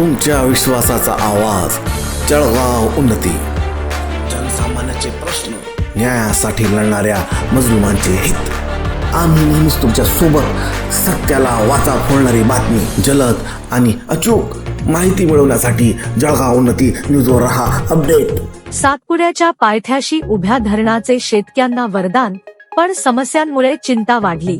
तुमच्या विश्वासाचा आवाज जळगाव उन्नती. जनसामान्याचे प्रश्न न्यायासाठी लढणाऱ्या मजलुमांचे हित. आम्ही नेहमीच तुमच्यासोबत सत्याला वाचा फोडणारी बातमी जलद आणि अचूक माहिती मिळवण्यासाठी जळगाव उन्नती न्यूजवर रहा अपडेट. सातपुड्याच्या पायथ्याशी उभ्या धरणाचे शेतकऱ्यांना वरदान पण समस्यांमुळे चिंता वाढली.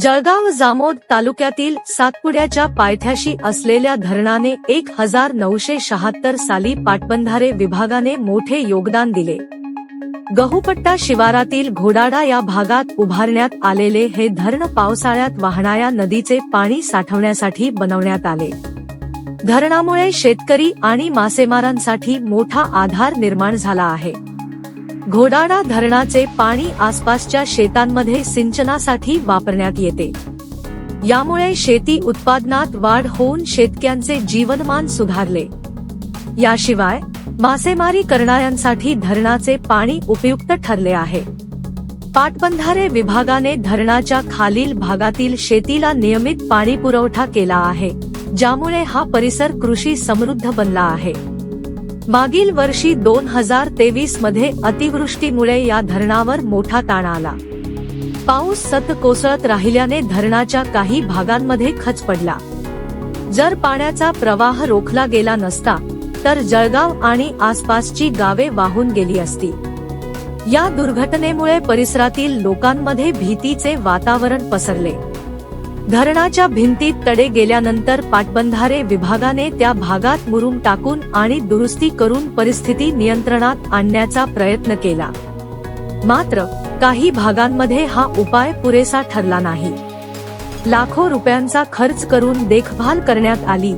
जळगाव जामोद तालुक्यातील सातपुड्याच्या पायथ्याशी असलेल्या धरणाने एक हजार नऊशे शहात्तर साली पाटबंधारे विभागाने मोठे योगदान दिले. गहुपट्टा शिवारातील घोडाडा या भागात उभारण्यात आलेले हे धरण पावसाळ्यात वाहणाऱ्या नदीचे पाणी साठवण्यासाठी बनवण्यात आले. धरणामुळे शेतकरी आणि मासेमारांसाठी मोठा आधार निर्माण झाला आहे. घोडाडा धरणाचे पाणी आसपासच्या शेतांमध्ये सिंचनासाठी वापरण्यात येते. यामुळे शेती उत्पादनात वाढ होऊन शेतक्यांचे जीवनमान सुधारले. याशिवाय मासेमारी करणाऱ्यांसाठी धरणाचे पाणी उपयुक्त ठरले आहे. पाटबंधारे विभागाने धरणाच्या खालील भागातील शेतीला नियमित पाणी पुरवठा केला आहे ज्यामुळे हा परिसर कृषी समृद्ध बनला आहे. मागील वर्षी दोन हजार तेवीसमध्ये अतिवृष्टीमुळे या धरणावर मोठा ताण आला. पाऊस सत कोसळत राहिल्याने धरणाच्या काही भागांमध्ये खच पडला. जर पाण्याचा प्रवाह रोखला गेला नसता तर जळगाव आणि आसपासची गावे वाहून गेली असती. या दुर्घटनेमुळे परिसरातील लोकांमध्ये भीतीचे वातावरण पसरले. धरणाच्या भिंतीत तडे गेल्यानंतर पाटबंधारे विभागाने त्या भागात मुरुम टाकून आणि दुरुस्ती करून परिस्थिती नियंत्रणात आणण्याचा प्रयत्न केला. मात्र काही भागांमध्ये हा उपाय पुरेसा ठरला नाही. लाखो रुपयांचा खर्च करून देखभाल करण्यात आली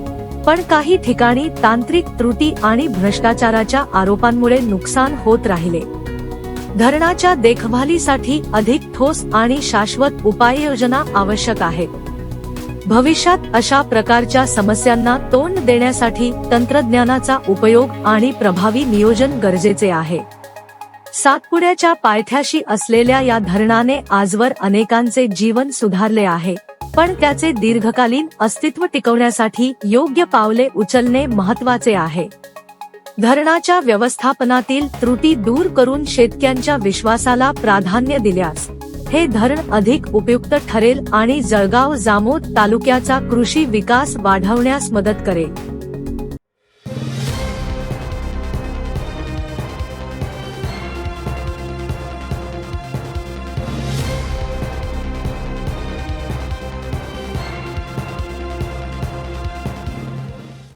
पण काही ठिकाणी तांत्रिक त्रुटी आणि भ्रष्टाचाराच्या आरोपांमुळे नुकसान होत राहिले. धरणाच्या देखभालीसाठी अधिक ठोस आणि शाश्वत उपाययोजना आवश्यक आहेत. भविष्यात अशा प्रकारच्या समस्यांना तोंड देण्यासाठी तंत्रज्ञानाचा उपयोग आणि प्रभावी नियोजन गरजेचे आहे. सातपुड्याच्या पायथ्याशी असलेल्या या धरणाने आजवर अनेकांचे जीवन सुधारले आहे पण त्याचे दीर्घकालीन अस्तित्व टिकवण्यासाठी योग्य पावले उचलणे महत्त्वाचे आहे. धरणाच्या व्यवस्थापनातील त्रुटी दूर करून शेतक्यांच्या विश्वासाला प्राधान्य दिल्यास हे धरण अधिक उपयुक्त ठरेल आणि जळगाव जामोद तालुक्याचा कृषी विकास वाढवण्यास मदत करेल.